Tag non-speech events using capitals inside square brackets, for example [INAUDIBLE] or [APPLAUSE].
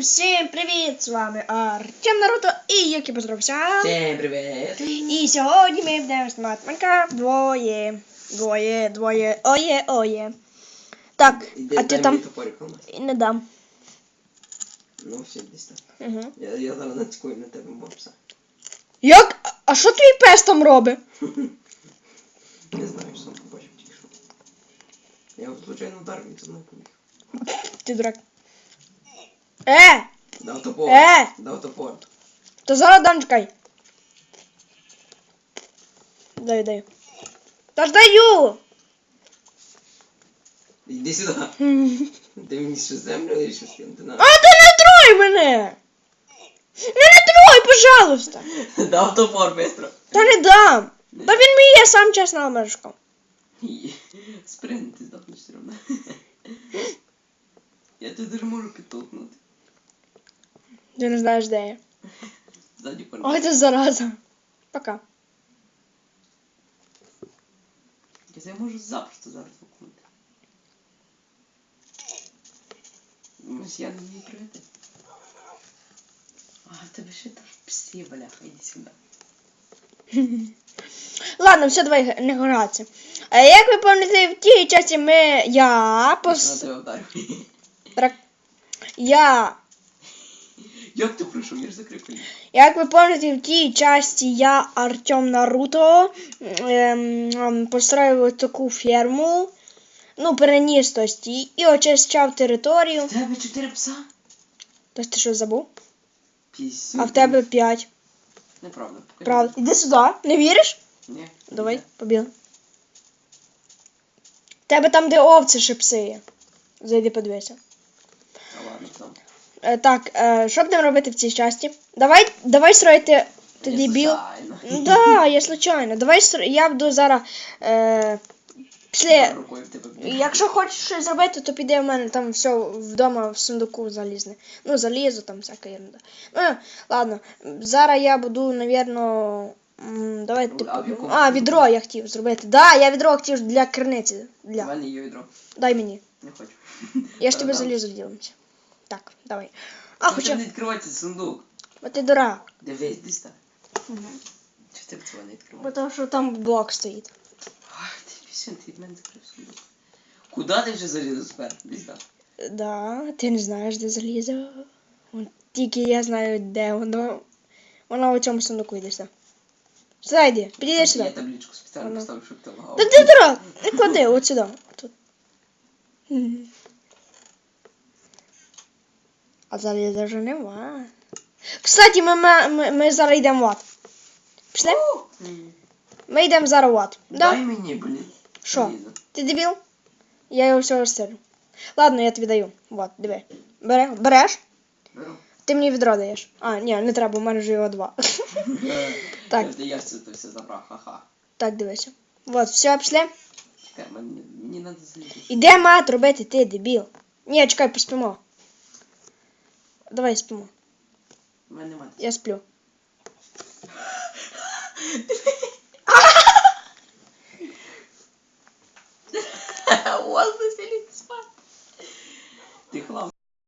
всім привіт! З вами Артем Наруто і Юкі Поздоровся. Всем привет! І сьогодні ми будемо знімати Майнкрафт двоє. Двоє, двоє, оє, оє. Так, Іди, а ти там і не дам. Ну, все, десь так. Угу. Я, я зараз нацькую на тебе мопса. Як? А- що твій пес там робить? [LAUGHS] Не знаю, сам побачив тільки що. Я звичайно ударив, він мною побіг. Ти дурак. Е! Дав топор. Е! Дав топор. То зараз дам чекай. Даю, даю. Та ж даю! Іди сюди. [LAUGHS] Ти мені ще землю лишив скинути на. А ти не трой мене! Не не трой, пожалуйста! [LAUGHS] Дав топор, быстро. Та не дам! Та він мій, я сам чесно мешкав. Спринт, ти здохнеш все одно. [LAUGHS] Я тебе даже можу підтолкнути. Ти не знаєш, де я. Ой, ти зараза. Пока. Я можу запросто зараз вкнути. Ось я не вмію прийти. А, тебе ще там пси, бляха, іди сюди. [LAUGHS] Ладно, все, давай не гратися. А як ви пам'ятаєте, в тій часті ми. Я пос... [LAUGHS] Я. Як ти пройшов? Я ж. Як ви пам'ятаєте, в тій часті я Артем Наруто ем, ем, построїв таку ферму. Ну, переніс тості і очищав територію. В тебе чотири пса? Тось ти що забув? Пісю. А в тебе п'ять. Неправда. покажи. Правда. Іди сюди. Не віриш? Ні. Давай, побіг. Тебе там, де овці ще пси є. Зайди подивися. Та ладно, там. Е, так, е, що будемо робити в цій часті? Давай, давай строїти. Дебіл. случайно. Ну да, я случайно. Давай я буду зараз. Е, після... Якщо хочеш щось зробити, то піде в мене там все вдома в сундуку залізне. Ну, залізо, там всяка ерунда. Ну, ладно. Зараз я буду, навірно. Давай А типу. А, відро я хотів зробити. Да, я відро хотів для криниці. Для. Дай мені. Не хочу. Я ж тебе Передам. залізу ділимося. Так, давай. А, Хоча... не відкривається сундук. Бо ти дурак. Дивись, десь так. Чи тебе цього не Бо відкриває? тому що там блок стоїть. Ах, ти пісюн, ти від мене закрив сундук. Куди ти вже залізав тепер? Так. Да, ти не знаєш, де залізо. Вон Тільки я знаю, де воно. Воно у цьому сундуку йде сюди. Йди, підійди Я сюди. табличку спеціально поставив, щоб ти лагав. Та ти дурак! Не клади, от сюди. Тут. Мгм. А заліза вже нема. Кстати, ми, ми, ми, зараз йдемо в ад. Пішли? Ми йдемо зараз в ад. Да? Дай мені, блін. Що? Ти дебіл? Я його все розстрілю. Ладно, я тобі даю. Вот, диви. Бере, береш? Беру. Ти мені відро даєш. А, ні, не треба, у мене вже його два. [LAUGHS] Так. Я, я все, забрав, ха-ха. Так, дивися. Вот, все, пішли. Чекай, мені, мені треба залізти. Іде мат робити, ти дебіл. Ні, чекай, поспимо. Давай спимо. У мене немає. Я сплю. [LAUGHS] [LAUGHS] Десь